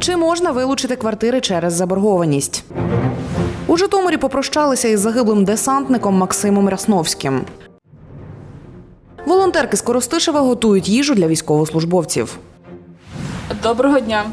Чи можна вилучити квартири через заборгованість? У Житомирі попрощалися із загиблим десантником Максимом Рясновським. Волонтерки з Коростишева готують їжу для військовослужбовців. Доброго дня.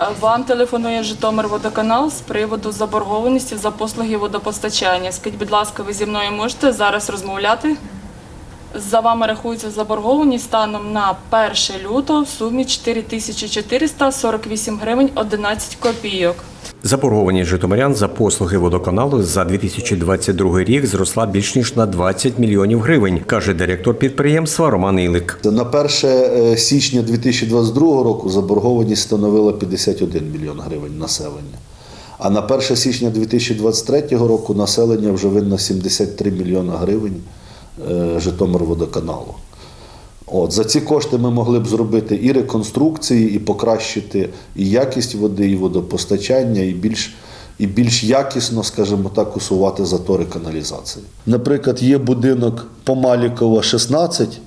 Е, Вам телефонує Житомир водоканал з приводу заборгованості за послуги водопостачання. Скажіть, будь ласка, ви зі мною можете зараз розмовляти? За вами рахується заборгованість станом на 1 лютого в сумі 4448 гривень 11 копійок. Заборгованість житомирян за послуги водоканалу за 2022 рік зросла більш ніж на 20 мільйонів гривень, каже директор підприємства Роман Ілик. На 1 січня 2022 року заборгованість становила 51 мільйон гривень населення. А на 1 січня 2023 року населення вже винно 73 мільйона гривень е, Житомирводоканалу. От, за ці кошти ми могли б зробити і реконструкції, і покращити і якість води, і водопостачання, і більш, і більш якісно, скажімо так, усувати затори каналізації. Наприклад, є будинок Помалікова 16.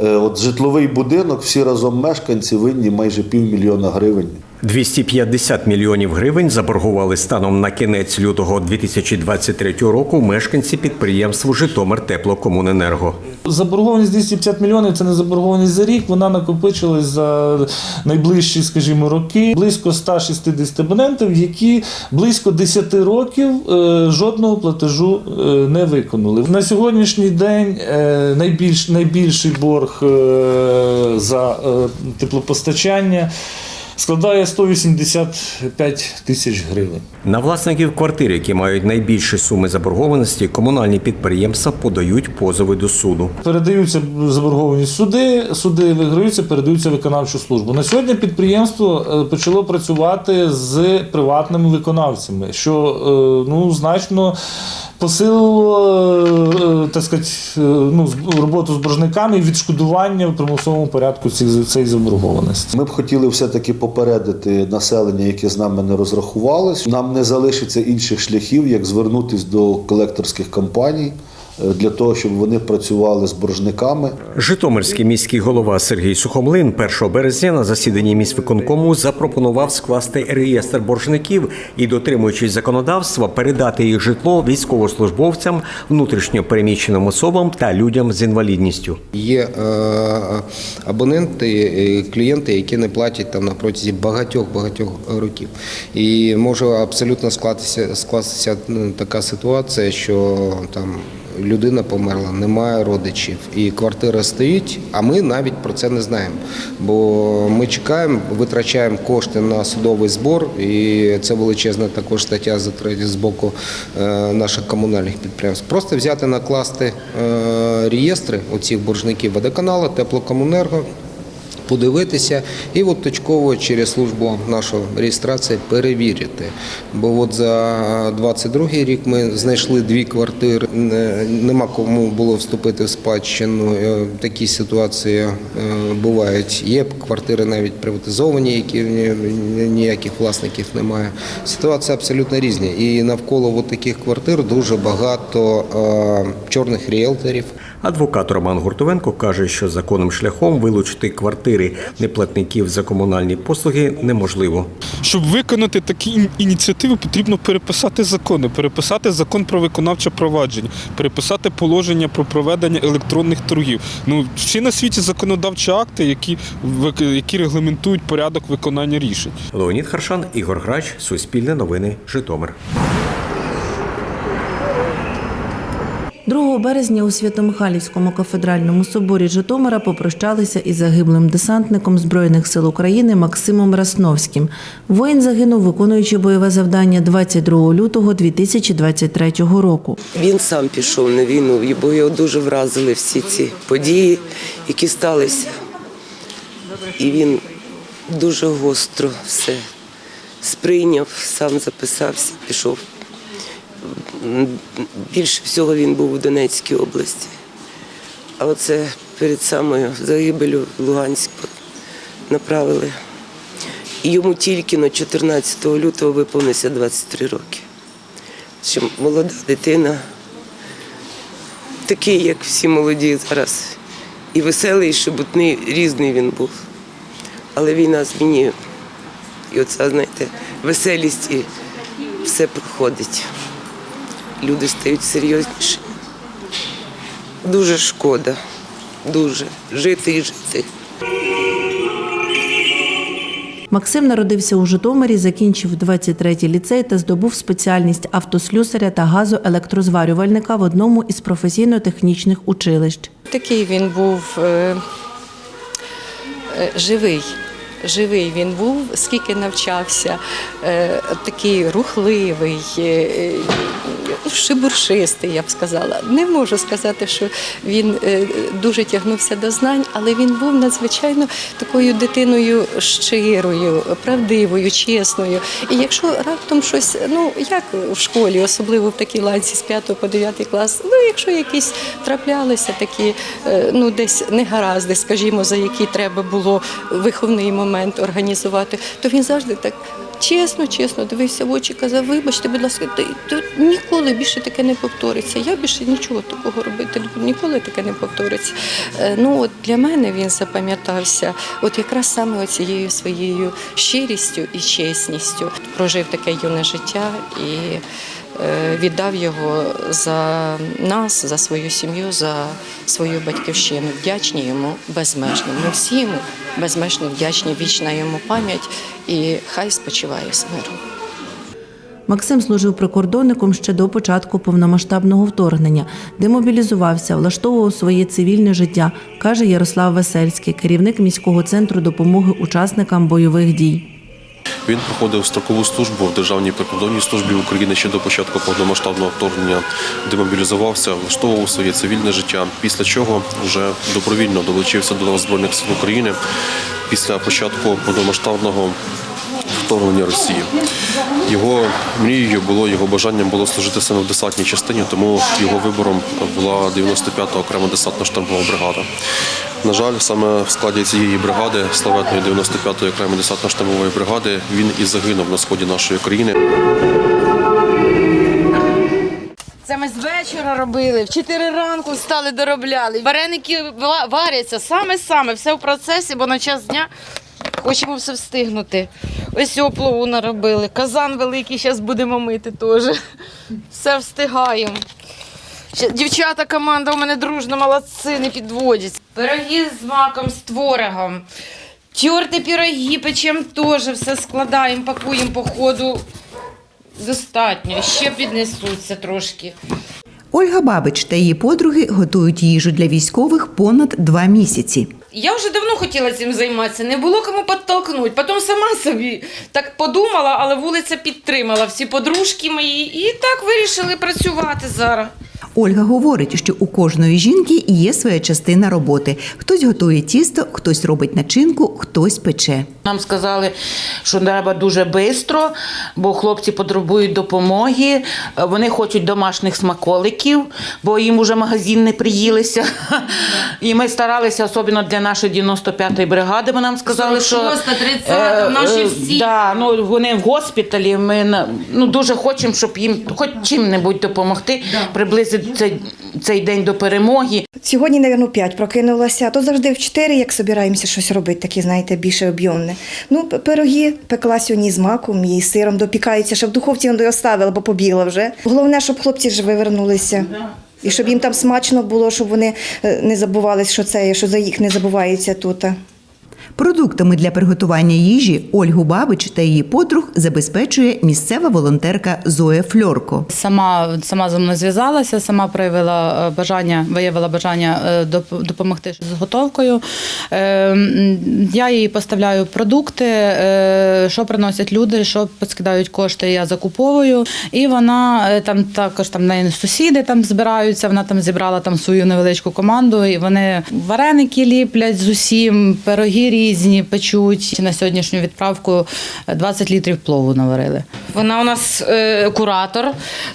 Е, От житловий будинок, всі разом мешканці винні майже півмільйона гривень 250 мільйонів гривень заборгували станом на кінець лютого 2023 року мешканці підприємства Житомир Теплокомуненерго. Заборгованість 250 мільйонів це не заборгованість за рік. Вона накопичилась за найближчі, скажімо, роки. Близько 160 абонентів, які близько 10 років е, жодного платежу е, не виконали. На сьогоднішній день е, найбільш, найбільший борг за теплопостачання складає 185 тисяч гривень. На власників квартир, які мають найбільші суми заборгованості, комунальні підприємства подають позови до суду. Передаються заборгованість в суди, суди виграються, передаються виконавчу службу. На сьогодні підприємство е, почало працювати з приватними виконавцями, що е, ну, значно посилило е, так сказати, ну, роботу з боржниками і відшкодування в примусовому порядку цих- цієї заборгованості. Ми б хотіли все-таки попередити населення, яке з нами не розрахувалось. Нам не залишиться інших шляхів, як звернутися до колекторських компаній для того, щоб вони працювали з боржниками. Житомирський міський голова Сергій Сухомлин 1 березня на засіданні міськвиконкому запропонував скласти реєстр боржників і, дотримуючись законодавства, передати їх житло військовослужбовцям, внутрішньо переміщеним особам та людям з інвалідністю. Є е, абоненти, е, клієнти, які не платять там на протязі багатьох-багатьох років. І може абсолютно скластися, скластися така ситуація, що там людина померла, немає родичів, і квартира стоїть, а ми навіть про це не знаємо. Бо ми чекаємо, витрачаємо кошти на судовий збор, і це величезна також стаття з боку е, наших комунальних підприємств. Просто взяти, накласти е, реєстри оцих боржників водоканалу, теплокомунерго. Подивитися і от точково через службу нашої реєстрації перевірити. Бо от за 22 рік ми знайшли дві квартири, нема кому було вступити в спадщину. Е, Такі ситуації е, бувають. Є квартири навіть приватизовані, які ні- ні- ніяких власників немає. Ситуація абсолютно різні. І навколо от таких квартир дуже багато е, чорних ріелторів. Адвокат Роман Гуртовенко каже, що законним шляхом вилучити квартири неплатників за комунальні послуги неможливо. Щоб виконати такі ініціативи, потрібно переписати закони, переписати закон про виконавче провадження, переписати положення про проведення електронних торгів. Ну всі на світі законодавчі акти, які які регламентують порядок виконання рішень. Леонід Харшан, Ігор Грач, Суспільне новини, Житомир. 2 березня у Свято-Михайлівському кафедральному соборі Житомира попрощалися із загиблим десантником Збройних сил України Максимом Расновським. Воїн загинув, виконуючи бойове завдання 22 лютого 2023 року. Він сам пішов на війну, бо його дуже вразили всі ці події, які сталися. І він дуже гостро все сприйняв, сам записався, пішов. Більше всього він був у Донецькій області. А оце перед самою загибелю в Луганськ направили. І йому тільки на 14 лютого виповнився 23 роки. Що молода дитина, такий, як всі молоді зараз. І веселий, і шебутний, різний він був. Але війна змінює І оця, знаєте, веселість і все проходить. Люди стають серйозніші. Дуже шкода. Дуже. Жити і жити. Максим народився у Житомирі, закінчив 23-й ліцей та здобув спеціальність автослюсаря та газоелектрозварювальника в одному із професійно-технічних училищ. Такий він був е, е, живий. Живий він був, скільки навчався, е, такий рухливий, е, е, шибуршистий, я б сказала. Не можу сказати, що він дуже тягнувся до знань, але він був надзвичайно такою дитиною щирою, правдивою, чесною. І якщо раптом щось, ну як в школі, особливо в такій ланці з 5 по 9 клас, ну якщо якісь траплялися такі, ну десь негаразди, скажімо, за які треба було виховний момент організувати, то він завжди так. Чесно, чесно дивився в очі, казав, вибачте, будь ласка, ти ніколи більше таке не повториться. Я більше нічого такого робити ніколи таке не повториться. Е, Ну от для мене він запам'ятався, от якраз саме цією своєю щирістю і чесністю. Прожив таке юне життя і віддав його за нас, за свою сім'ю, за свою батьківщину. Вдячні йому безмежно. Ми всі йому безмежно вдячні, вічна йому пам'ять і хай спочиває з миром. Максим служив прикордонником ще до початку повномасштабного вторгнення, демобілізувався, влаштовував своє цивільне життя, каже Ярослав Весельський, керівник міського центру допомоги учасникам бойових дій. Він проходив строкову службу в Державній прикордонній службі України ще до початку повномасштабного вторгнення, демобілізувався, влаштовував своє цивільне життя. Після чого вже добровільно долучився до Збройних сил України після початку повномасштабного вторгнення Росії. Його мрією було, його бажанням було служити саме в десантній частині, тому його вибором була 95-та окрема десантно штурмова бригада. На жаль, саме в складі цієї бригади, славетної 95-ї окремої десантно штурмової бригади, він і загинув на сході нашої країни. Це ми з вечора робили, в 4 ранку встали, доробляли. Вареники варяться саме-саме, все в процесі, бо на час дня хочемо все встигнути. Ось оплову наробили. Казан великий, зараз будемо мити теж. Все встигаємо. Дівчата, команда у мене дружна, молодці, не підводять. Пироги з маком, з творогом. Терти пироги печем теж, все складаємо, пакуємо по ходу. Достатньо, ще піднесуться трошки. Ольга Бабич та її подруги готують їжу для військових понад два місяці. Я вже давно хотіла цим займатися, не було кому підтолкнути. Потім сама собі так подумала, але вулиця підтримала всі подружки мої і так вирішили працювати зараз. Ольга говорить, що у кожної жінки є своя частина роботи. Хтось готує тісто, хтось робить начинку, хтось пече. Нам сказали, що треба дуже швидко, бо хлопці потребують допомоги. Вони хочуть домашніх смаколиків, бо їм уже магазин не приїлися. І ми старалися, особливо для нашої 95-ї бригади, бо нам сказали, що 46-та, 30-та, е, наші е, всі. Да, ну, вони в госпіталі. Ми ну, дуже хочемо, щоб їм хоч чим-небудь допомогти, приблизити цей, цей день до перемоги. Сьогодні, мабуть, 5 прокинулася, то завжди в 4, як собираємося щось робити, таке, знаєте, більше об'ємне. Ну, пироги пекла сьогодні з маком і сиром допікаються, щоб в духовці не оставила, бо побігла вже. Головне, щоб хлопці ж вивернулися. І щоб їм там смачно було, щоб вони е, не забували, що це, що за їх не забувається тут. Продуктами для приготування їжі Ольгу Бабич та її подруг забезпечує місцева волонтерка Зоя Фльорко. Сама сама зі мною зв'язалася, сама проявила е, бажання, виявила бажання е, допомогти з готовкою. Е, Я їй поставляю продукти, що приносять люди, що скидають кошти, я закуповую. І вона там також там неї сусіди там збираються. Вона там зібрала там свою невеличку команду, і вони вареники ліплять з усім, пироги різні печуть. На сьогоднішню відправку 20 літрів плову наварили. Вона у нас е, куратор.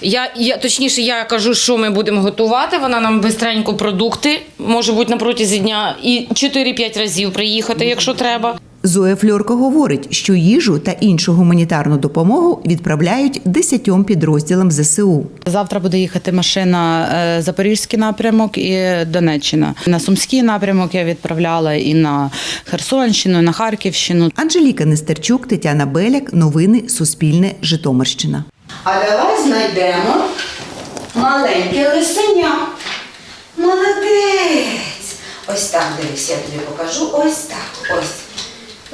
Я, я, точніше, я кажу, що ми будемо готувати. Вона нам бистренько продукти, може бути на протязі дня, і 4-5 разів приїхати, якщо треба. Зоя Фльорко говорить, що їжу та іншу гуманітарну допомогу відправляють десятьом підрозділам ЗСУ. Завтра буде їхати машина е, Запорізький напрямок і Донеччина. На Сумський напрямок я відправляла і на Херсонщину, і на Харківщину. Анжеліка Нестерчук, Тетяна Беляк. Новини Суспільне. Житомирщина. А давай знайдемо маленьке лисеня. Молодець. Ось так, дивись, я тобі покажу. Ось так. Ось.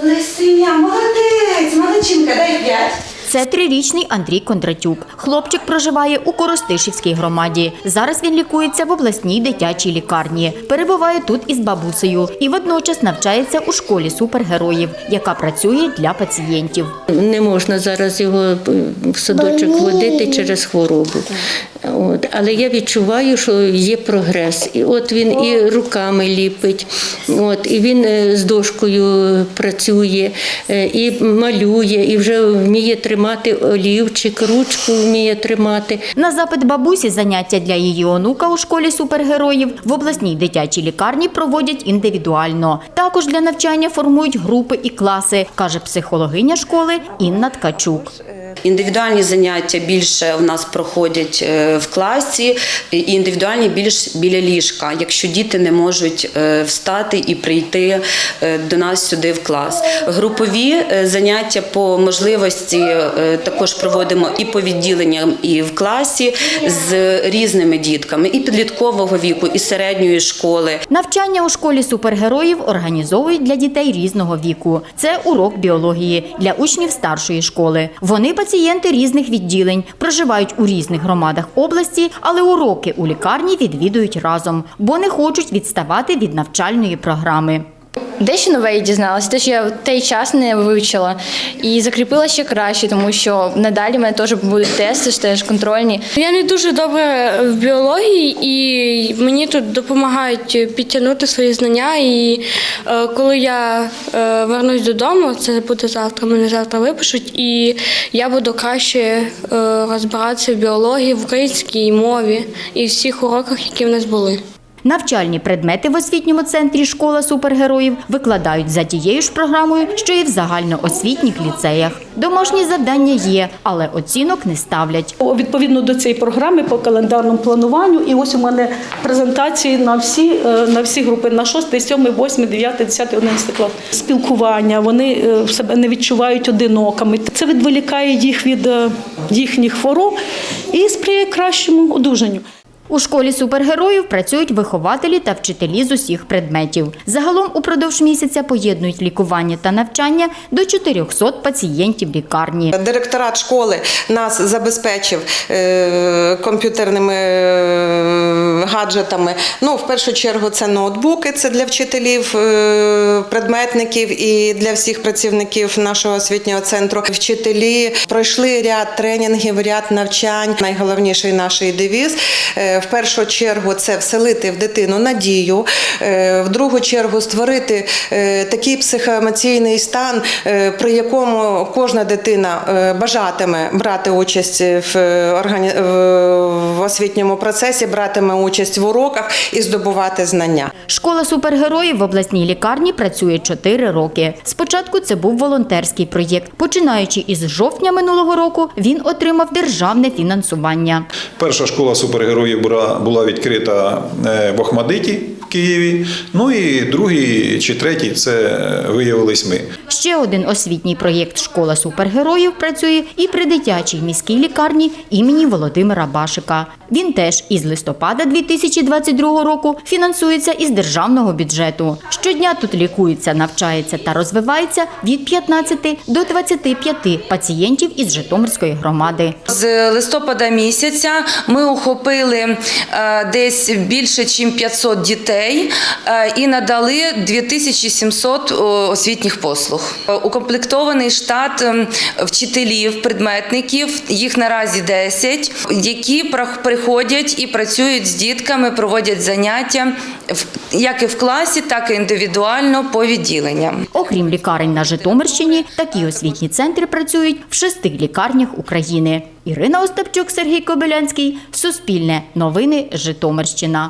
Лисеня, молодець, молодчинка, дай п'ять. Це трирічний Андрій Кондратюк. Хлопчик проживає у Коростишівській громаді. Зараз він лікується в обласній дитячій лікарні. Перебуває тут із бабусею і водночас навчається у школі супергероїв, яка працює для пацієнтів. Не можна зараз його е, в садочок водити через хворобу. От. Але я відчуваю, що є прогрес. І от він і руками ліпить, от, і він е, з дошкою працює, е, і малює, і вже вміє тримати олівчик, ручку вміє тримати. На запит бабусі заняття для її онука у школі супергероїв в обласній дитячій лікарні проводять індивідуально. Також для навчання формують групи і класи, каже психологиня школи Інна Ткачук. Індивідуальні заняття більше в нас проходять е, в класі, і індивідуальні більш біля ліжка, якщо діти не можуть е, встати і прийти е, до нас сюди в клас. Групові заняття по можливості також проводимо і по відділенням, і в класі з різними дітками, і підліткового віку, і середньої школи. Навчання у школі супергероїв організовують для дітей різного віку. Це урок біології для учнів старшої школи. Вони пацієнти різних відділень, проживають у різних громадах області, але уроки у лікарні відвідують разом, бо не хочуть відставати від навчальної програми. Дещо нове я дізналася, те, що я в той час не вивчила і закріпила ще краще, тому що надалі в мене теж будуть тести, теж контрольні. Я не дуже добре в біології, і мені тут допомагають підтягнути свої знання. І е, коли я е, вернусь додому, це буде завтра, мене завтра випишуть, і я буду краще е, розбиратися в біології, в українській мові і всіх уроках, які в нас були. Навчальні предмети в освітньому центрі школа супергероїв викладають за тією ж програмою, що і в загальноосвітніх ліцеях. Домашні завдання є, але оцінок не ставлять. Відповідно до цієї програми по календарному плануванню, і ось у мене презентації на всі е, на всі групи на 6, 7, 8, 9, 10, 11 клас. Спілкування, вони е, себе не відчувають одинокими. Це відволікає їх від е, їхніх хвороб і сприяє кращому одужанню. У школі супергероїв працюють вихователі та вчителі з усіх предметів. Загалом упродовж місяця поєднують лікування та навчання до 400 пацієнтів лікарні. Директорат школи нас забезпечив е, комп'ютерними е, гаджетами. Ну, в першу чергу, це ноутбуки, це для вчителів, е, предметників і для всіх працівників нашого освітнього центру. Вчителі пройшли ряд тренінгів, ряд навчань. Найголовніший наш девіз в першу чергу це вселити в дитину надію, е, в другу чергу створити е, такий психоемоційний стан, е, при якому кожна дитина бажатиме брати участь в, органі... в освітньому процесі, братиме участь в уроках і здобувати знання. Школа супергероїв в обласній лікарні працює 4 роки. Спочатку це був волонтерський проєкт. Починаючи із жовтня минулого року, він отримав державне фінансування. Перша школа супергероїв була, була відкрита е, в Охмадиті в Києві. Ну і другий чи третій це виявились ми. Ще один освітній проєкт Школа супергероїв працює і при дитячій міській лікарні імені Володимира Башика. Він теж із листопада 2022 року фінансується із державного бюджету. Щодня тут лікується, навчається та розвивається від 15 до 25 пацієнтів із Житомирської громади. З листопада місяця ми охопили е, десь більше, ніж 500 дітей е, і надали 2700 о, освітніх послуг. Е, Укомплектований штат ем, вчителів, предметників, їх наразі 10, які приходять і працюють з дітками, проводять заняття як і в класі, так і індивідуально по відділенням. Окрім лікарень на Житомирщині, такі освітні центри працюють в шести лікарнях України. Ірина Остапчук, Сергій Кобилянський, Суспільне, Новини, Житомирщина.